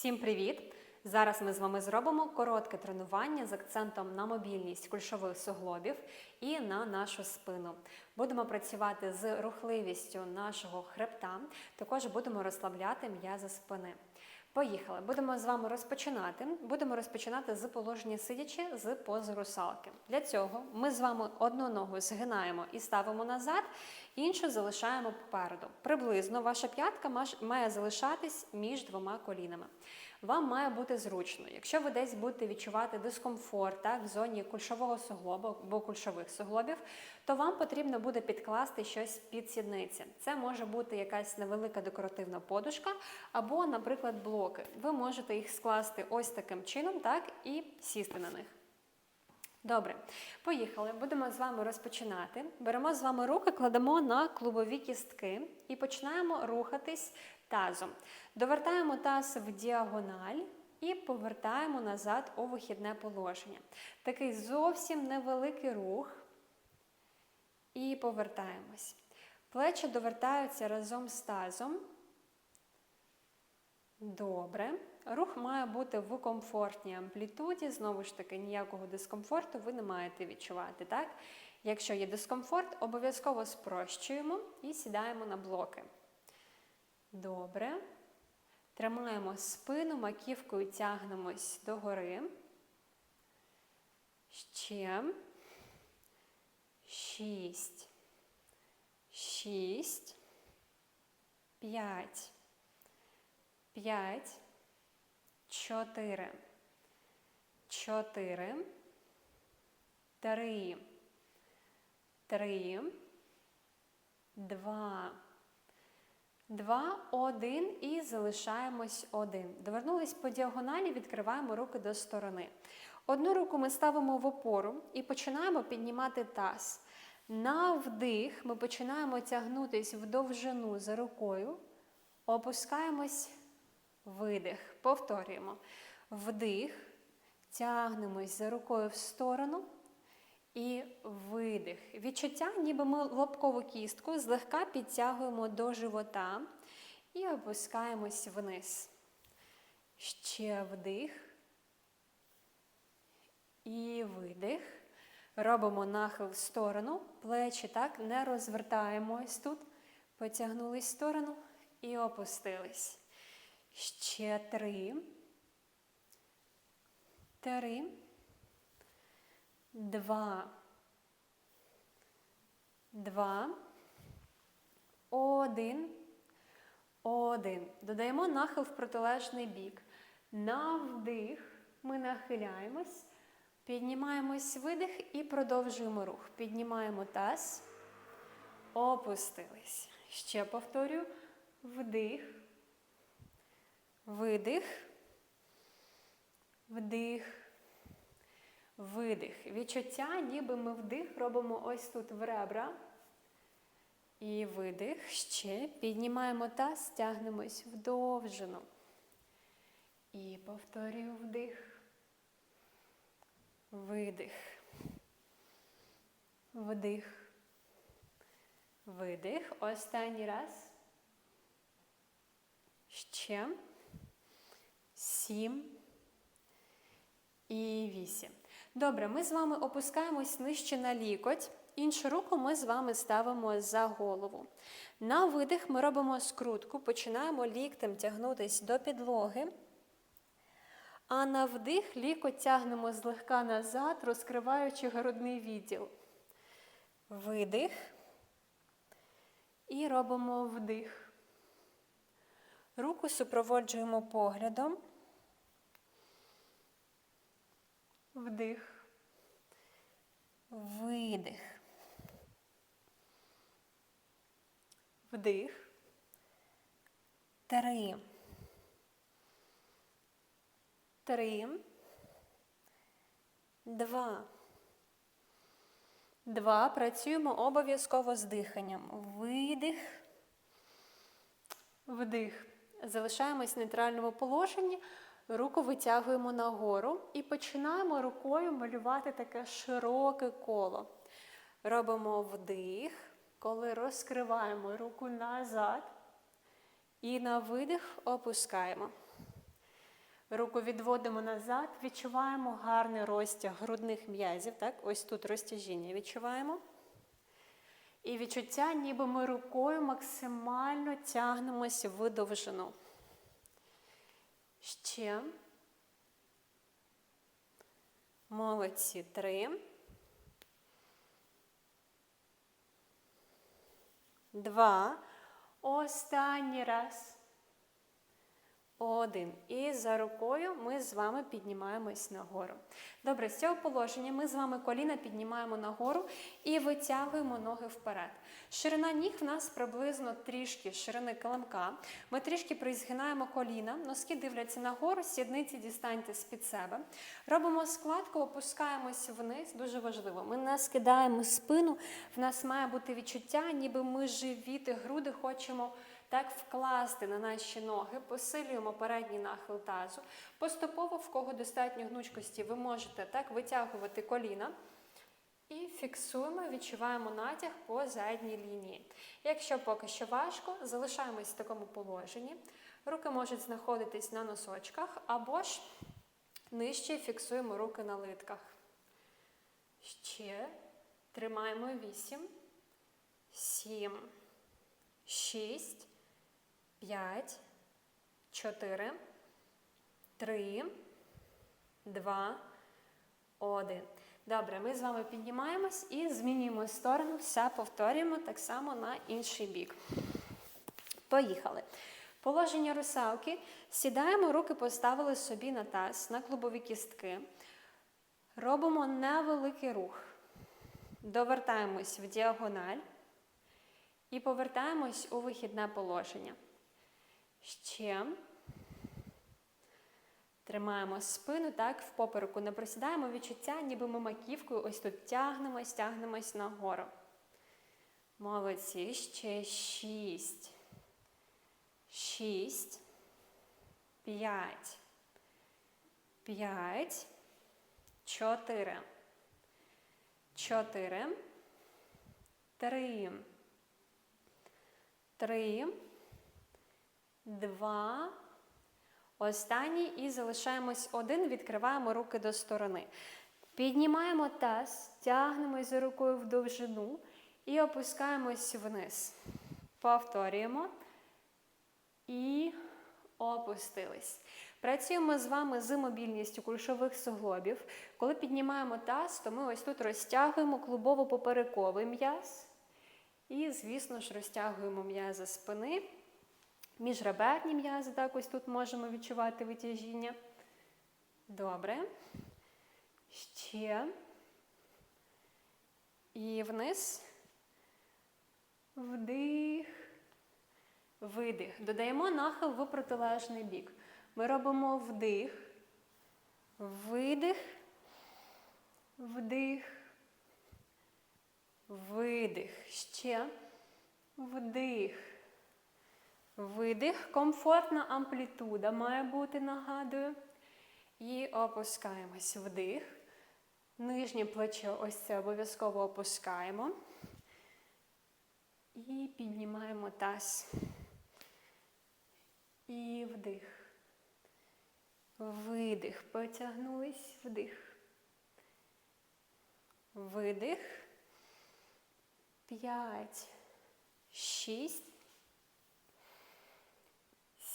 Всім привіт! Зараз ми з вами зробимо коротке тренування з акцентом на мобільність кульшових суглобів і на нашу спину. Будемо працювати з рухливістю нашого хребта, також будемо розслабляти м'язи спини. Поїхали. Будемо з вами розпочинати. Будемо розпочинати з положення сидячи з пози русалки. Для цього ми з вами одну ногу згинаємо і ставимо назад, іншу залишаємо попереду. Приблизно ваша п'ятка має залишатись між двома колінами. Вам має бути зручно. Якщо ви десь будете відчувати дискомфорт так, в зоні кульшового суглобу або кульшових суглобів, то вам потрібно буде підкласти щось під сідниці. Це може бути якась невелика декоративна подушка або, наприклад, блоки. Ви можете їх скласти ось таким чином, так, і сісти на них. Добре, поїхали. Будемо з вами розпочинати. Беремо з вами руки, кладемо на клубові кістки і починаємо рухатись тазом. Довертаємо таз в діагональ і повертаємо назад у вихідне положення. Такий зовсім невеликий рух. І повертаємось. Плечі довертаються разом з тазом. Добре. Рух має бути в комфортній амплітуді. Знову ж таки, ніякого дискомфорту ви не маєте відчувати. так? Якщо є дискомфорт, обов'язково спрощуємо і сідаємо на блоки. Добре. Тримаємо спину, маківкою тягнемось догори. Ще. Шість. Шість. П'ять. П'ять. Чотири. Чотири. Три. Три. Два. Два, один і залишаємось один. Довернулись по діагоналі, відкриваємо руки до сторони. Одну руку ми ставимо в опору і починаємо піднімати таз. На вдих ми починаємо тягнутись в довжину за рукою, опускаємось, видих. Повторюємо. Вдих, тягнемось за рукою в сторону. І видих. Відчуття, ніби ми лобкову кістку злегка підтягуємо до живота і опускаємось вниз. Ще вдих. І видих. Робимо нахил в сторону. Плечі так не розвертаємось тут. Потягнулись в сторону і опустились. Ще три. Три. Два. Два. Один. Один. Додаємо нахил в протилежний бік. На вдих ми нахиляємось, піднімаємось видих і продовжуємо рух. Піднімаємо таз, опустились. Ще повторю. Вдих. Видих. Вдих. Видих. Відчуття, ніби ми вдих робимо ось тут в ребра. І видих. Ще. Піднімаємо таз, тягнемось в довжину. І повторюю вдих. Видих. Вдих. Видих. Останній раз. Ще. Сім. І вісім. Добре, ми з вами опускаємось нижче на лікоть. Іншу руку ми з вами ставимо за голову. На видих ми робимо скрутку, починаємо ліктем тягнутися до підлоги. А на вдих лікоть тягнемо злегка назад, розкриваючи грудний відділ. Видих. І робимо вдих. Руку супроводжуємо поглядом. Вдих. Видих. Вдих. Три. Три. Два. Два. Працюємо обов'язково з диханням. Видих. Вдих. Залишаємось в нейтральному положенні. Руку витягуємо нагору і починаємо рукою малювати таке широке коло. Робимо вдих, коли розкриваємо руку назад. І на видих опускаємо. Руку відводимо назад, відчуваємо гарний розтяг грудних м'язів. Так? Ось тут розтяжіння відчуваємо. І відчуття, ніби ми рукою максимально тягнемося в довжину. Ще. Молодці. Три. Два. Останній раз. Один. І за рукою ми з вами піднімаємось нагору. Добре, з цього положення ми з вами коліна піднімаємо нагору і витягуємо ноги вперед. Ширина ніг в нас приблизно трішки ширини килимка. Ми трішки призгинаємо коліна, носки дивляться нагору, сідниці дістаньте з-під себе. Робимо складку, опускаємось вниз. Дуже важливо. Ми не скидаємо спину. В нас має бути відчуття, ніби ми живіт і груди хочемо так вкласти на наші ноги, посилюємо передній нахил тазу. Поступово, в кого достатньо гнучкості, ви можете так витягувати коліна. І фіксуємо, відчуваємо натяг по задній лінії. Якщо поки що важко, залишаємось в такому положенні. Руки можуть знаходитись на носочках або ж нижче фіксуємо руки на литках. Ще тримаємо 8, 7, 6, 5, 4, 3, 2, 1. Добре, ми з вами піднімаємось і змінюємо сторону. Все повторюємо так само на інший бік. Поїхали. Положення русалки. Сідаємо, руки поставили собі на таз, на клубові кістки. Робимо невеликий рух. Довертаємось в діагональ і повертаємось у вихідне положення. Ще. Тримаємо спину, так, в попереку не просідаємо відчуття, ніби ми маківкою ось тут тягнемось, тягнемось нагору. Молодці. Ще шість. Шість. П'ять. П'ять. Чотири. Чотири. Три. Три. Два. Останній і залишаємось один, відкриваємо руки до сторони. Піднімаємо таз, тягнемось за рукою в довжину і опускаємось вниз. Повторюємо і опустились. Працюємо з вами з мобільністю кульшових суглобів. Коли піднімаємо таз, то ми ось тут розтягуємо клубово-поперековий м'яз. І, звісно ж, розтягуємо м'язи спини. Міжреберні м'язи, так ось тут можемо відчувати витяжіння. Добре. Ще. І вниз. Вдих. Видих. Додаємо нахил в протилежний бік. Ми робимо вдих, видих, вдих, видих. Ще. Вдих. Видих, комфортна амплітуда має бути, нагадую. І опускаємось вдих. Нижнє плече ось це обов'язково опускаємо. І піднімаємо таз. І вдих. Видих. Потягнулись, вдих. Видих. П'ять. Шість.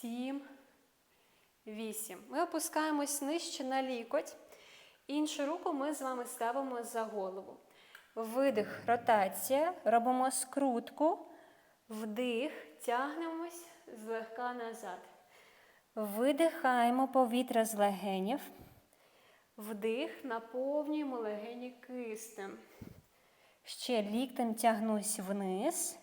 Сім. Вісім. Ми опускаємось нижче на лікоть. Іншу руку ми з вами ставимо за голову. Видих, ротація. Робимо скрутку. Вдих. Тягнемось злегка назад. Видихаємо повітря з легенів. Вдих, наповнюємо легені кистем. Ще ліктем тягнусь вниз.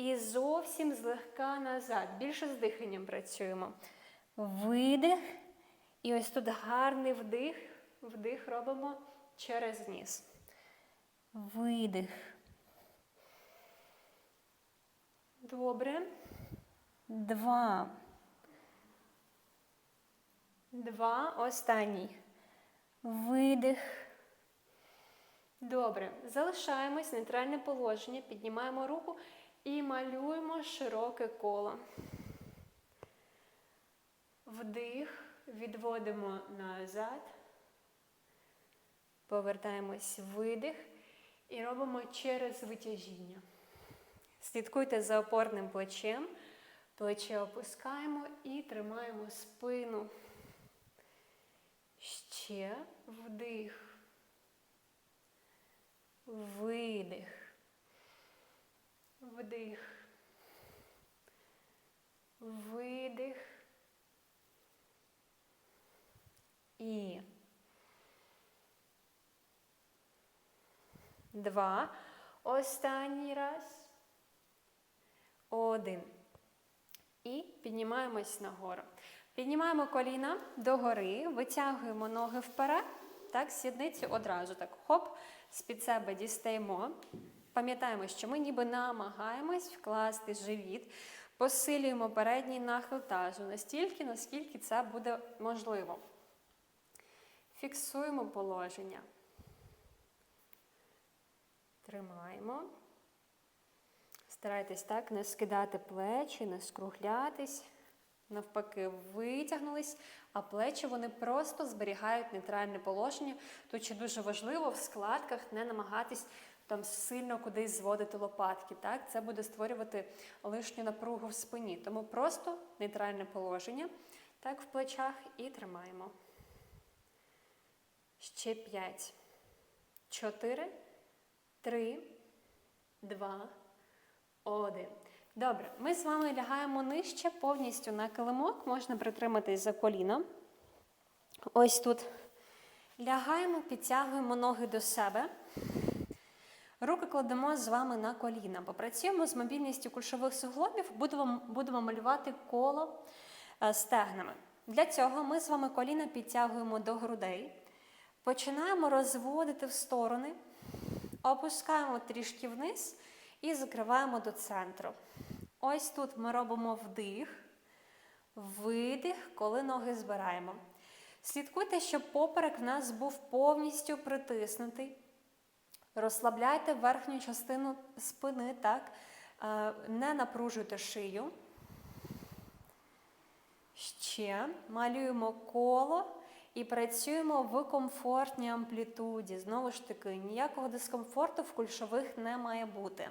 І зовсім злегка назад. Більше з диханням працюємо. Видих. І ось тут гарний вдих. Вдих робимо через ніс. Видих. Добре. Два. Два. Останній. Видих. Добре. Залишаємось нейтральне положення. Піднімаємо руку і малюємо широке коло. Вдих. відводимо назад. Повертаємось видих і робимо через витяжіння. Слідкуйте за опорним плечем. Плече опускаємо і тримаємо спину. Ще вдих. Видих. Вдих. Видих. І два. Останній раз. Один. І піднімаємось нагору. Піднімаємо коліна догори, витягуємо ноги вперед. Так, сідниці одразу так. Хоп, з-під себе дістаємо. Пам'ятаємо, що ми ніби намагаємось вкласти живіт, посилюємо передній нахил тазу настільки, наскільки це буде можливо. Фіксуємо положення. Тримаємо. Старайтесь так не скидати плечі, не скруглятись. Навпаки, витягнулись, а плечі вони просто зберігають нейтральне положення. Тут ще дуже важливо в складках не намагатись там сильно кудись зводити лопатки. Так? Це буде створювати лишню напругу в спині. Тому просто нейтральне положення так, в плечах і тримаємо. Ще 5, 4, 3, 2, 1. Добре, ми з вами лягаємо нижче, повністю на килимок, можна притриматись за коліно. Ось тут. Лягаємо, підтягуємо ноги до себе. Руки кладемо з вами на коліна. Попрацюємо з мобільністю кульшових суглобів, будемо, будемо малювати коло е, стегнами. Для цього ми з вами коліна підтягуємо до грудей. Починаємо розводити в сторони, опускаємо трішки вниз і закриваємо до центру. Ось тут ми робимо вдих, видих, коли ноги збираємо. Слідкуйте, щоб поперек в нас був повністю притиснутий. Розслабляйте верхню частину спини, так? Е, не напружуйте шию. Ще малюємо коло і працюємо в комфортній амплітуді. Знову ж таки, ніякого дискомфорту в кульшових не має бути.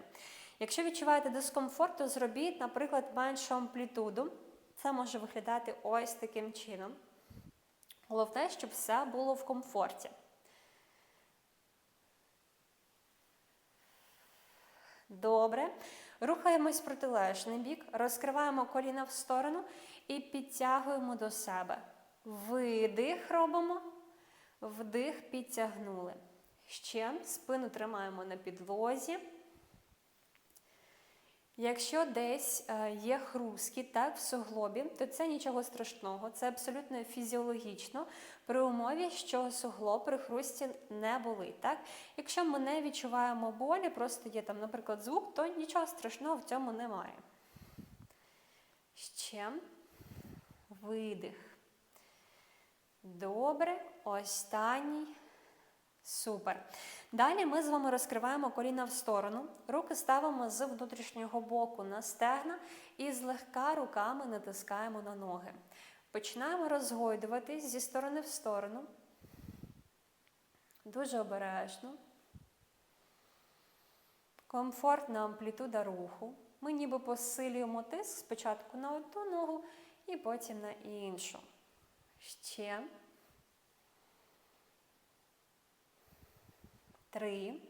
Якщо відчуваєте дискомфорт, то зробіть, наприклад, меншу амплітуду. Це може виглядати ось таким чином. Головне, щоб все було в комфорті. Добре. Рухаємось в протилежний бік, розкриваємо коліна в сторону і підтягуємо до себе. Видих робимо, вдих, підтягнули. Ще спину тримаємо на підлозі. Якщо десь е, є хрустки так, в суглобі, то це нічого страшного, це абсолютно фізіологічно при умові, що суглоб при хрусті не болить. Так? Якщо ми не відчуваємо болі, просто є там, наприклад, звук, то нічого страшного в цьому немає. Ще видих. Добре, останній. Супер. Далі ми з вами розкриваємо коліна в сторону, руки ставимо з внутрішнього боку на стегна і злегка руками натискаємо на ноги. Починаємо розгойдуватись зі сторони в сторону. Дуже обережно. Комфортна амплітуда руху. Ми ніби посилюємо тиск спочатку на одну ногу і потім на іншу. Ще. Три,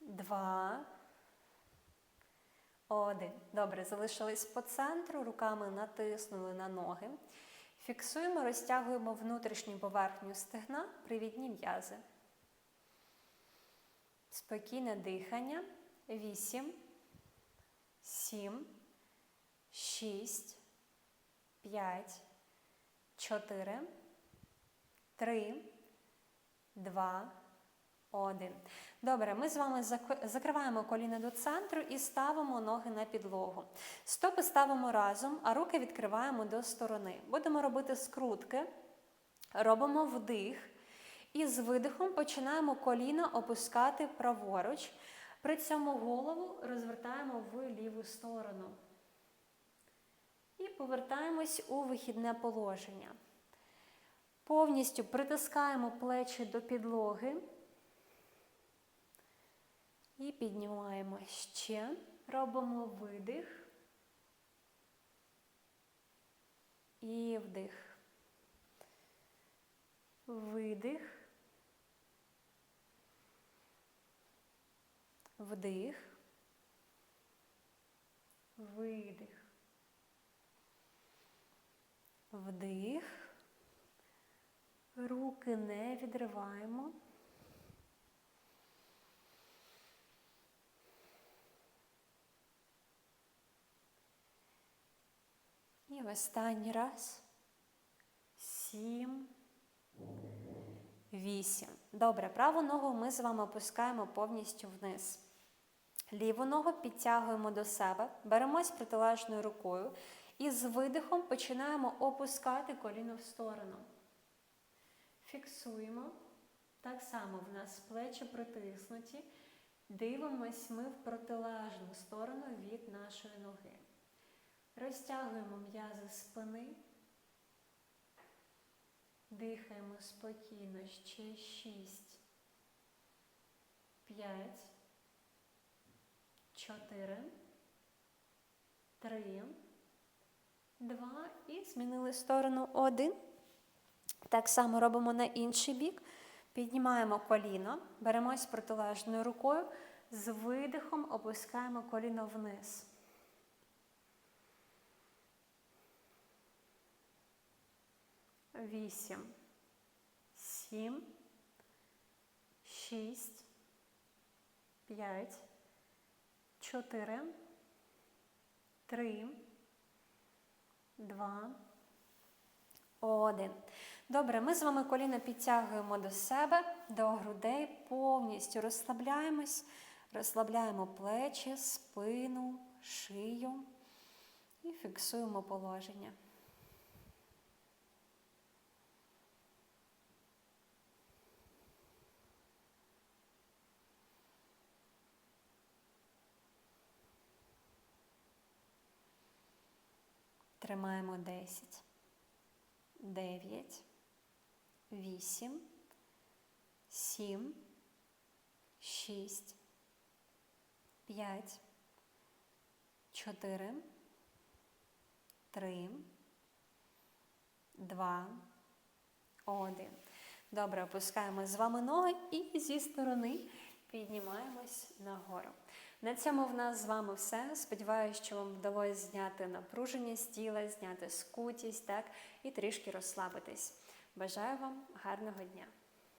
два, один. Добре, залишились по центру, руками натиснули на ноги. Фіксуємо, розтягуємо внутрішню поверхню стегна, привідні м'язи. Спокійне дихання. Вісім, сім, шість, п'ять, чотири, три, два. Один. Добре, ми з вами закриваємо коліна до центру і ставимо ноги на підлогу. Стопи ставимо разом, а руки відкриваємо до сторони. Будемо робити скрутки, робимо вдих. І з видихом починаємо коліна опускати праворуч. При цьому голову розвертаємо в ліву сторону. І повертаємось у вихідне положення. Повністю притискаємо плечі до підлоги. І піднімаємо ще. Робимо видих. І вдих. Видих. Вдих. Видих. Вдих. Руки не відриваємо. І в останній раз. Сім. Вісім. Добре, праву ногу ми з вами опускаємо повністю вниз. Ліву ногу підтягуємо до себе, беремось протилежною рукою і з видихом починаємо опускати коліно в сторону. Фіксуємо. Так само в нас плечі притиснуті. Дивимось ми в протилежну сторону від нашої ноги. Розтягуємо м'язи спини. Дихаємо спокійно ще 6, 5, 4, 3, 2 і змінили сторону 1. Так само робимо на інший бік. Піднімаємо коліно, беремось протилежною рукою, з видихом опускаємо коліно вниз. Вісім, сім, шість, п'ять, чотири, три, два, один. Добре, ми з вами коліна підтягуємо до себе, до грудей, повністю розслабляємось, розслабляємо плечі, спину, шию і фіксуємо положення. Тримаємо 10, 9, 8, 7, 6, 5, 4, 3, 2, 1. Добре, опускаємо з вами ноги і зі сторони піднімаємось нагору. На цьому в нас з вами все. Сподіваюся, що вам вдалося зняти напруженість тіла, зняти скутість, так, і трішки розслабитись. Бажаю вам гарного дня!